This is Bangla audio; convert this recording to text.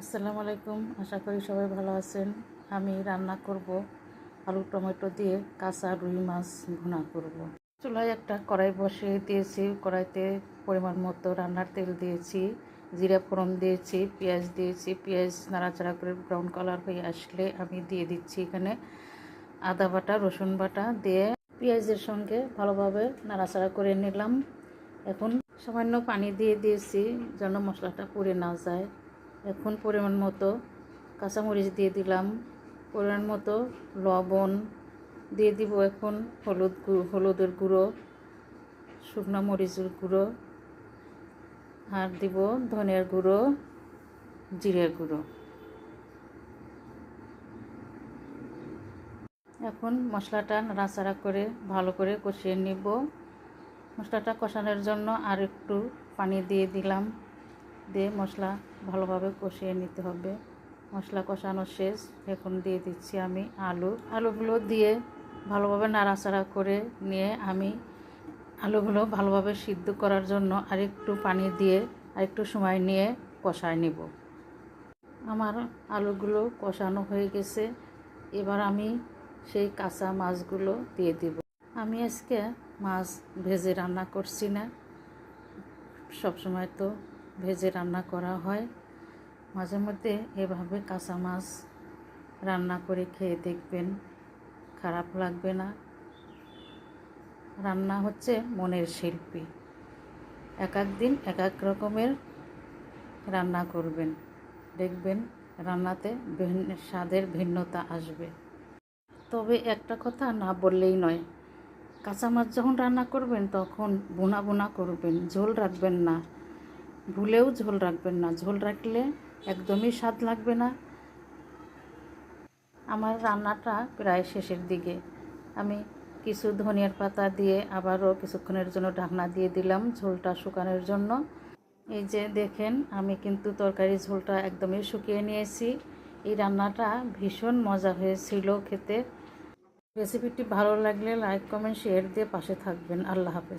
আসসালামু আলাইকুম। আশা করি সবাই ভালো আছেন। আমি রান্না করব। আলু টমেটো দিয়ে কাঁচা রুই মাছ ভুনা করব। চুলায় একটা কড়াই বসিয়ে দিয়েছি। কড়াইতে পরিমাণ মতো রান্নার তেল দিয়েছি, জিরা ফোড়ন দিয়েছি, পেঁয়াজ দিয়েছি। পেঁয়াজ নাড়াচাড়া করে ব্রাউন কালার হয়ে আসলে আমি দিয়ে দিচ্ছি এখানে আদা বাটা, রসুন বাটা দিয়ে পেঁয়াজের সঙ্গে ভালোভাবে নাড়াচাড়া করে নিলাম। এখন সামান্য পানি দিয়ে দিয়েছি যেন মশলাটা পুড়ে না যায়। এখন পরিমাণ মতো কাঁচামরিচ দিয়ে দিলাম। পরিমাণ মতো লবণ দিয়ে দিব এখন হলুদ হলুদের গুঁড়ো, শুকনো মরিচের গুঁড়ো, আর দিব ধনের গুঁড়ো, জিরের গুঁড়ো। এখন মশলাটা নাড়াচাড়া করে ভালো করে কষিয়ে নিব। মশলাটা কষানোর জন্য আর একটু পানি দিয়ে দিলাম। দিয়ে মশলা ভালোভাবে কষিয়ে নিতে হবে। মশলা কষানো শেষ। এখন দিয়ে দিচ্ছি আমি আলু। আলুগুলো দিয়ে ভালোভাবে নাড়াচাড়া করে নিয়ে আমি আলুগুলো ভালোভাবে সিদ্ধ করার জন্য আরেকটু পানি দিয়ে আরেকটু সময় নিয়ে কষায় নিব। আমার আলুগুলো কষানো হয়ে গেছে। এবার আমি সেই কাঁচা মাছগুলো দিয়ে দিব। আমি আজকে মাছ ভেজে রান্না করছি না। সবসময় তো ভেজে রান্না করা হয়। মাঝে মধ্যে এভাবে কাঁচা মাছ রান্না করে খেয়ে দেখবেন, খারাপ লাগবে না। রান্না হচ্ছে মনের শিল্পী। এক এক দিন এক এক রকমের রান্না করবেন। দেখবেন রান্নাতে ভিন্ন, স্বাদের ভিন্নতা আসবে। তবে একটা কথা না বললেই নয়, কাঁচা মাছ যখন রান্না করবেন তখন বোনা বোনা করবেন, ঝোল রাখবেন না। ভুলেও ঝোল রাখবেন না। ঝোল রাখলে একদমই স্বাদ লাগবে না। আমার রান্নাটা প্রায় শেষের দিকে। আমি কিছু ধনিয়ার পাতা দিয়ে আবারও কিছুক্ষণের জন্য ঢাকনা দিয়ে দিলাম ঝোলটা শুকানোর জন্য। এই যে দেখেন, আমি কিন্তু তরকারি ঝোলটা একদমই শুকিয়ে নিয়েছি। এই রান্নাটা ভীষণ মজা হয়েছিল খেতে। রেসিপিটি ভালো লাগলে লাইক, কমেন্ট, শেয়ার দিয়ে পাশে থাকবেন। আল্লাহ হাফেজ।